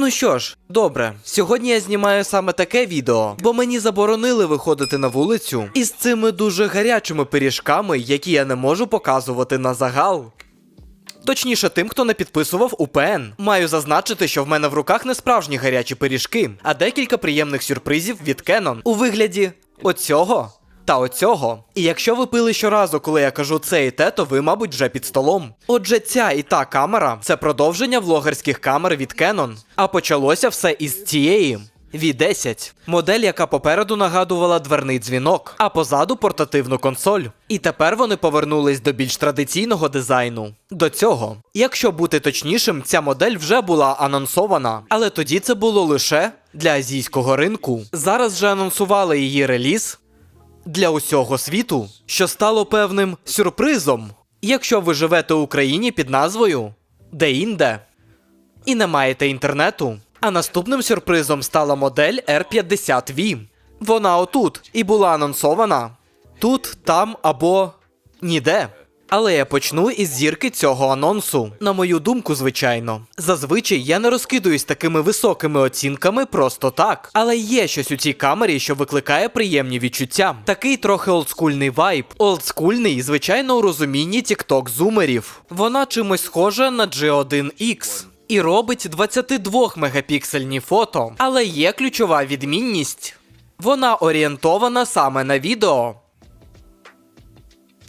Ну що ж, добре, сьогодні я знімаю саме таке відео, бо мені заборонили виходити на вулицю із цими дуже гарячими пиріжками, які я не можу показувати на загал. Точніше, тим, хто не підписував УПН. Маю зазначити, що в мене в руках не справжні гарячі пиріжки, а декілька приємних сюрпризів від Canon у вигляді оцього та оцього. І якщо ви пили щоразу, коли я кажу це і те, то ви, мабуть, вже під столом. Отже, ця і та камера це продовження влогерських камер від Canon. А почалося все із цієї. V10. модель, яка попереду нагадувала дверний дзвінок, а позаду портативну консоль. І тепер вони повернулись до більш традиційного дизайну. До цього, якщо бути точнішим, ця модель вже була анонсована, але тоді це було лише для азійського ринку. Зараз же анонсували її реліз для усього світу, що стало певним сюрпризом, якщо ви живете в Україні під назвою де-інде і не маєте інтернету. А наступним сюрпризом стала модель R50V. Вона отут і була анонсована тут, там або ніде. Але я почну із зірки цього анонсу. На мою думку, звичайно. Зазвичай я не розкидуюсь такими високими оцінками просто так. Але є щось у цій камері, що викликає приємні відчуття. Такий трохи олдскульний вайб. Олдскульний, звичайно, у розумінні тікток зумерів. Вона чимось схожа на G1X. І робить 22 мегапіксельні фото. Але є ключова відмінність. Вона орієнтована саме на відео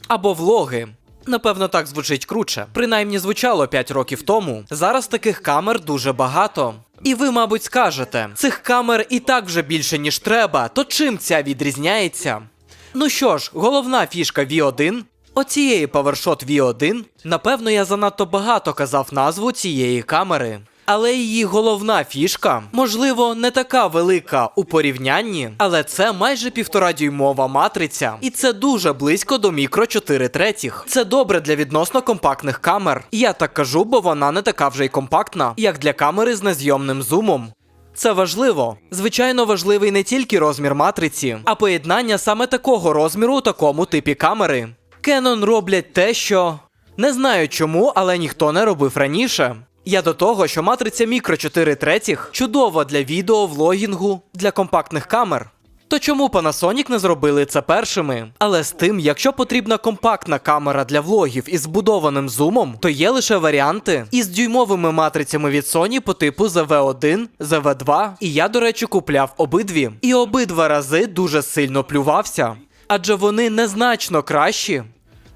або влоги. Напевно, так звучить круче. Принаймні звучало 5 років тому. Зараз таких камер дуже багато. І ви, мабуть, скажете, цих камер і так вже більше, ніж треба, то чим ця відрізняється? Ну що ж, головна фішка V1 оцієї PowerShot V1, напевно, я занадто багато казав назву цієї камери. Але її головна фішка, можливо, не така велика у порівнянні, але це майже півторадюймова матриця, і це дуже близько до мікро 4 третіх. Це добре для відносно компактних камер. Я так кажу, бо вона не така вже й компактна, як для камери з незйомним зумом. Це важливо. Звичайно, важливий не тільки розмір матриці, а поєднання саме такого розміру у такому типі камери. Canon роблять те, що не знаю чому, але ніхто не робив раніше. Я до того, що матриця мікро 4 третіх чудова для відео, влогінгу, для компактних камер. То чому Panasonic не зробили це першими? Але з тим, якщо потрібна компактна камера для влогів із збудованим зумом, то є лише варіанти із дюймовими матрицями від Sony по типу ZV1, ZV2, і я, до речі, купляв обидві. І обидва рази дуже сильно плювався. Адже вони незначно кращі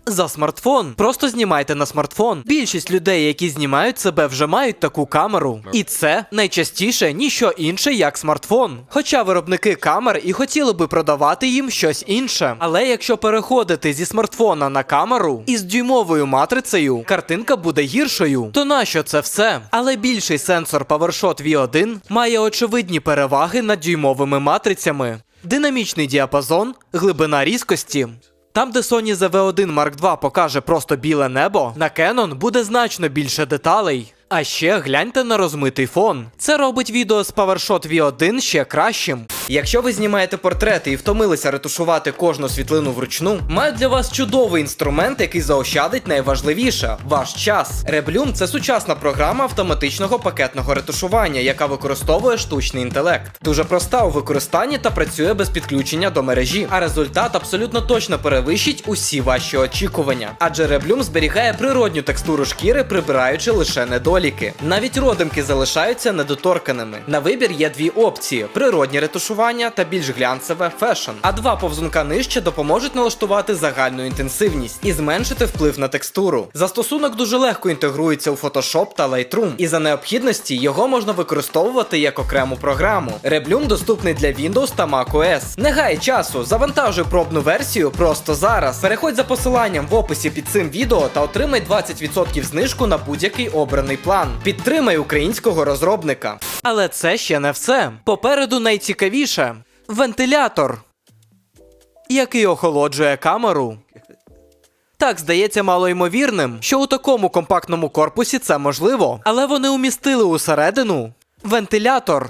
за смартфон. Просто знімайте на смартфон. Більшість людей, які знімають себе, вже мають таку камеру. І це найчастіше ніщо інше, як смартфон. Хоча виробники камер і хотіли би продавати їм щось інше. Але якщо переходити зі смартфона на камеру із дюймовою матрицею, картинка буде гіршою. То нащо це все? Але більший сенсор PowerShot V1 має очевидні переваги над дюймовими матрицями. Динамічний діапазон, глибина різкості. Там, де Sony ZV-1 Mark II покаже просто біле небо, на Canon буде значно більше деталей. А ще гляньте на розмитий фон. Це робить відео з PowerShot V1 ще кращим. Якщо ви знімаєте портрети і втомилися ретушувати кожну світлину вручну, маю для вас чудовий інструмент, який заощадить найважливіше ваш час. Reblum – це сучасна програма автоматичного пакетного ретушування, яка використовує штучний інтелект. Дуже проста у використанні та працює без підключення до мережі. А результат абсолютно точно перевищить усі ваші очікування. Адже Reblum зберігає природню текстуру шкіри, прибираючи лише недоліки. Навіть родимки залишаються недоторканими. На вибір є дві опції: природнє ретушування та більш глянцеве фешн. А два повзунка нижче допоможуть налаштувати загальну інтенсивність і зменшити вплив на текстуру. Застосунок дуже легко інтегрується у Photoshop та Lightroom, і за необхідності його можна використовувати як окрему програму. Reblum доступний для Windows та macOS. Не гай часу, завантажуй пробну версію просто зараз. Переходь за посиланням в описі під цим відео та отримай 20% знижку на будь-який обраний план. Підтримай українського розробника. Але це ще не все. Попереду найцікавіше вентилятор, який охолоджує камеру. Так, здається малоймовірним, що у такому компактному корпусі це можливо, але вони умістили усередину вентилятор.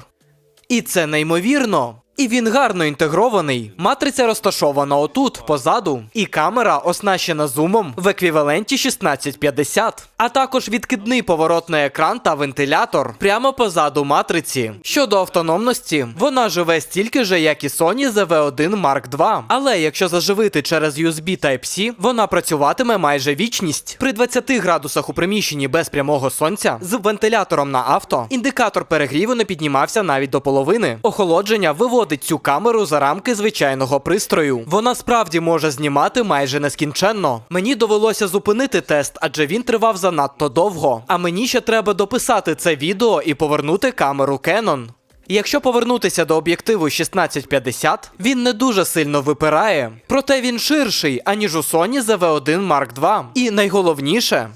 І це неймовірно. І він гарно інтегрований. Матриця розташована отут, позаду, і камера оснащена зумом в еквіваленті 1650, а також відкидний поворотний екран та вентилятор прямо позаду матриці. Щодо автономності, вона живе стільки же, як і Sony ZV-1 Mark II. Але якщо заживити через USB Type-C, вона працюватиме майже вічність. При 20 градусах у приміщенні без прямого сонця з вентилятором на авто індикатор перегріву не піднімався навіть до половини. Охолодження виводить цю камеру за рамки звичайного пристрою. Вона справді може знімати майже нескінченно. Мені довелося зупинити тест, адже він тривав занадто довго. А мені ще треба дописати це відео і повернути камеру Canon. Якщо повернутися до об'єктиву 1650, він не дуже сильно випирає, проте він ширший, аніж у Sony ZV-1 Mark II. І найголовніше,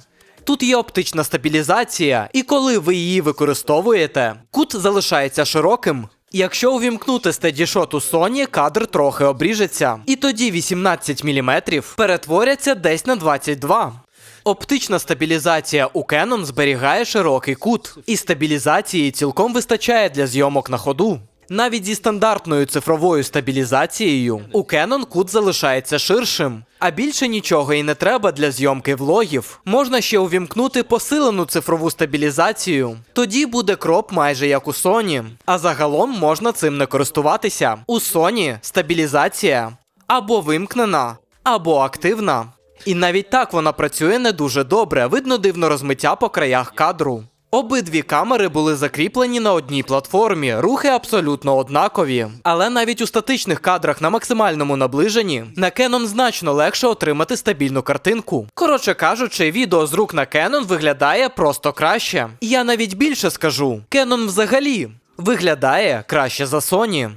Тут є оптична стабілізація, і коли ви її використовуєте, кут залишається широким. Якщо увімкнути стедішот у Sony, кадр трохи обріжеться, і тоді 18 мм перетворяться десь на 22. Оптична стабілізація у Canon зберігає широкий кут, і стабілізації цілком вистачає для зйомок на ходу. Навіть зі стандартною цифровою стабілізацією у Canon кут залишається ширшим, а більше нічого і не треба для зйомки влогів. Можна ще увімкнути посилену цифрову стабілізацію. Тоді буде кроп майже як у Sony. А загалом можна цим не користуватися. У Sony стабілізація або вимкнена, або активна. І навіть так вона працює не дуже добре, видно дивно розмиття по краях кадру. Обидві камери були закріплені на одній платформі, рухи абсолютно однакові. Але навіть у статичних кадрах на максимальному наближенні на Canon значно легше отримати стабільну картинку. Коротше кажучи, відео з рук на Canon виглядає просто краще. Я навіть більше скажу: Canon взагалі виглядає краще за Sony.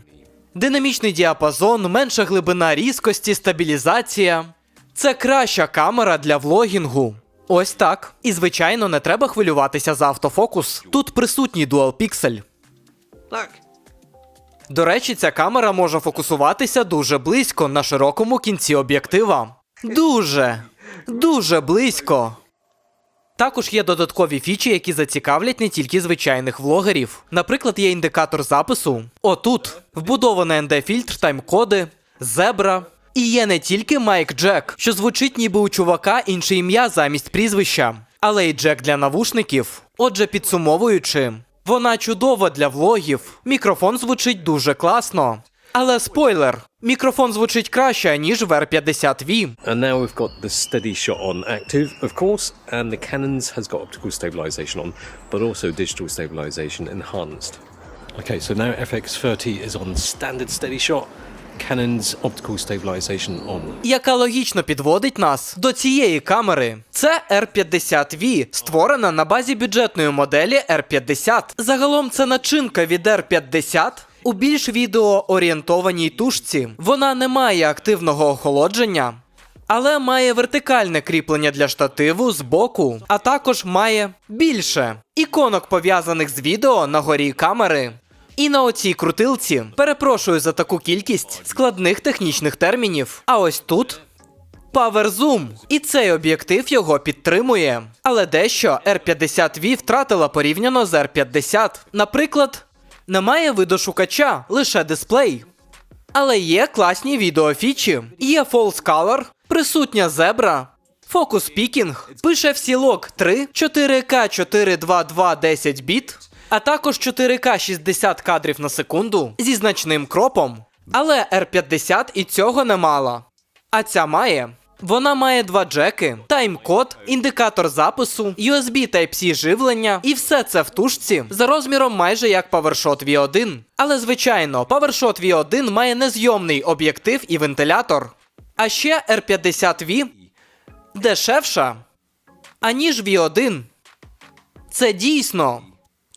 Динамічний діапазон, менша глибина різкості, стабілізація. Це краща камера для влогінгу. Ось так. І звичайно, не треба хвилюватися за автофокус. Тут присутній Dual Pixel. Look. До речі, ця камера може фокусуватися дуже близько на широкому кінці об'єктива. Дуже, дуже близько. Також є додаткові фічі, які зацікавлять не тільки звичайних влогерів. Наприклад, є індикатор запису. Отут вбудований ND-фільтр, тайм-коди, зебра. І є не тільки Майк Джек, що звучить ніби у чувака інше ім'я замість прізвища, але й Джек для навушників. Отже, підсумовуючи, вона чудова для влогів. Мікрофон звучить дуже класно. Але спойлер: мікрофон звучить краще, ніж в R50V. And now we've got the steady shot on active, of course, and the Canon's has got optical stabilization on, but also digital stabilization enhanced. Okay, so now FX30 is on standard steady shot, Canon's optical stabilization on. яка логічно підводить нас до цієї камери. Це R50V, створена на базі бюджетної моделі R50. Загалом це начинка від R50 у більш відеоорієнтованій тушці. Вона не має активного охолодження. Але має вертикальне кріплення для штативу з боку, а також має більше іконок пов'язаних з відео на горі камери. І на оцій крутилці перепрошую за таку кількість складних технічних термінів. А ось тут Power Zoom. І цей об'єктив його підтримує. Але дещо R50V втратила порівняно з R50. Наприклад, немає видошукача, лише дисплей. Але є класні відеофічі. Є False Color, присутня зебра, Focus Picking, пише VLOG 3, 4К 422 10 біт, а також 4К 60 кадрів на секунду зі значним кропом. Але R50 і цього не мала. А ця має. Вона має два джеки, тайм-код, індикатор запису, USB Type-C живлення, і все це в тушці за розміром майже як PowerShot V1. Але звичайно, PowerShot V1 має незйомний об'єктив і вентилятор. А ще R50V дешевша, аніж V1. Це дійсно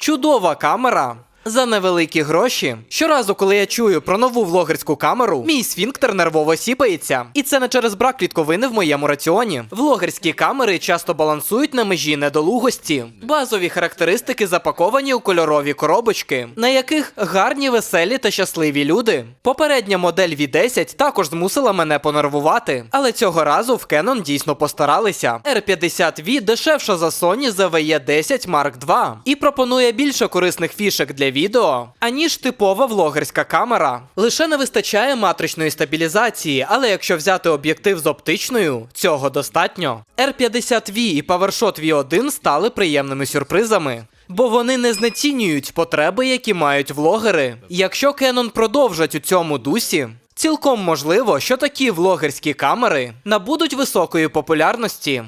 чудова камера. За невеликі гроші. Щоразу, коли я чую про нову влогерську камеру, мій сфінктер нервово сіпається. І це не через брак клітковини в моєму раціоні. Влогерські камери часто балансують на межі недолугості. Базові характеристики запаковані у кольорові коробочки, на яких гарні, веселі та щасливі люди. Попередня модель V10 також змусила мене понервувати, але цього разу в Canon дійсно постаралися. R50V дешевша за Sony ZVE 10 Mark II і пропонує більше корисних фішек для відео, аніж типова влогерська камера. Лише не вистачає матричної стабілізації, але якщо взяти об'єктив з оптичною, цього достатньо. R50V і PowerShot V1 стали приємними сюрпризами. Бо вони не знецінюють потреби, які мають влогери. Якщо Canon продовжать у цьому дусі, цілком можливо, що такі влогерські камери набудуть високої популярності.